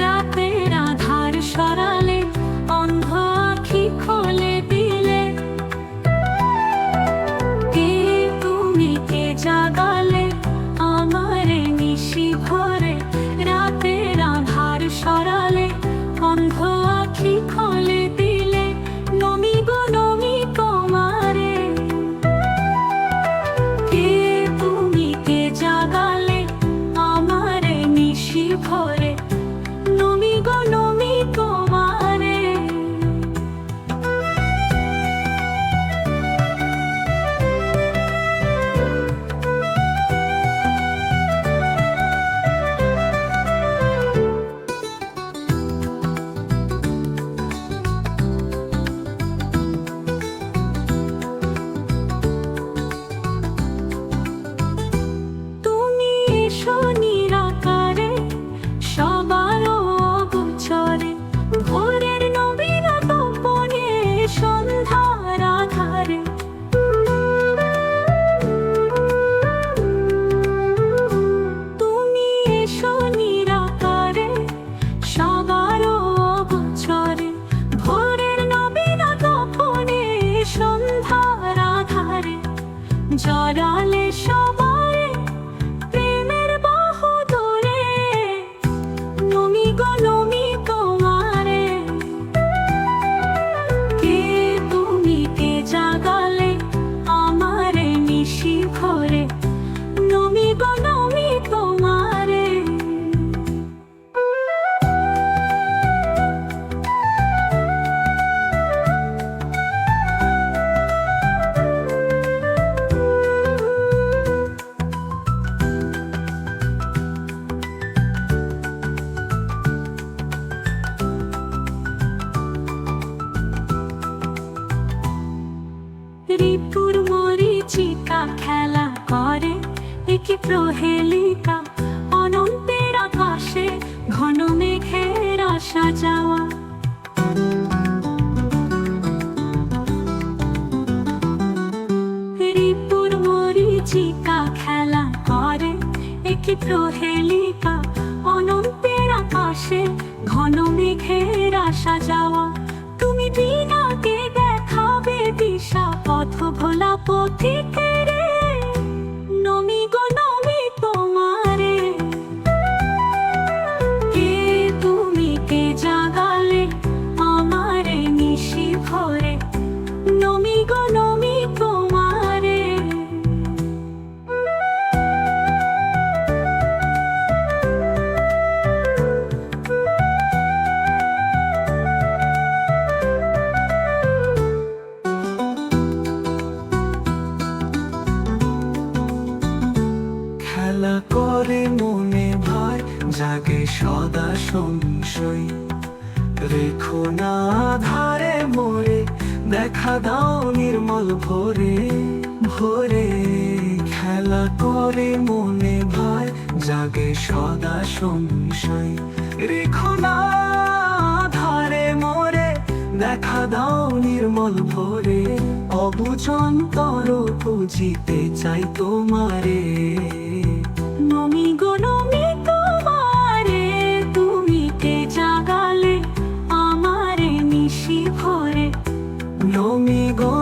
রাতের আধার সরালে অন্ধ আখি খোলে দিলে? কে তুমি কে জাগালে আমারে নিশি ভরে রাতের আধার সরালে অন্ধ আখি খোলে জড়ালে সবাই প্রেমের বাহু ধরে নমি গো রিপুর মরিচিকা খেলা করে। একি প্রহেলিকা, অনন্তের আকাশে ঘন মেঘের আসা যাওয়া। রিপুর খেলা করে। একি প্রহেলিকা, অনন্তের আকাশে ঘন মেঘের আসা যাওয়া। তুমি বিনাকে দেখাবে খেলা করে মনে ভয় জাগে সদা সংশয়। রেখো না ধারে মোরে, দেখা দাও নির্মল ভোরে। ভোরে খেলা করে মনে ভয় জাগে সদা সংশয়। রেখো না ধারে মোরে, দেখা দাও নির্মল ভোরে। অবুচন্তর বুঝিতে চাই তোমারে। ভয়ে নমি গো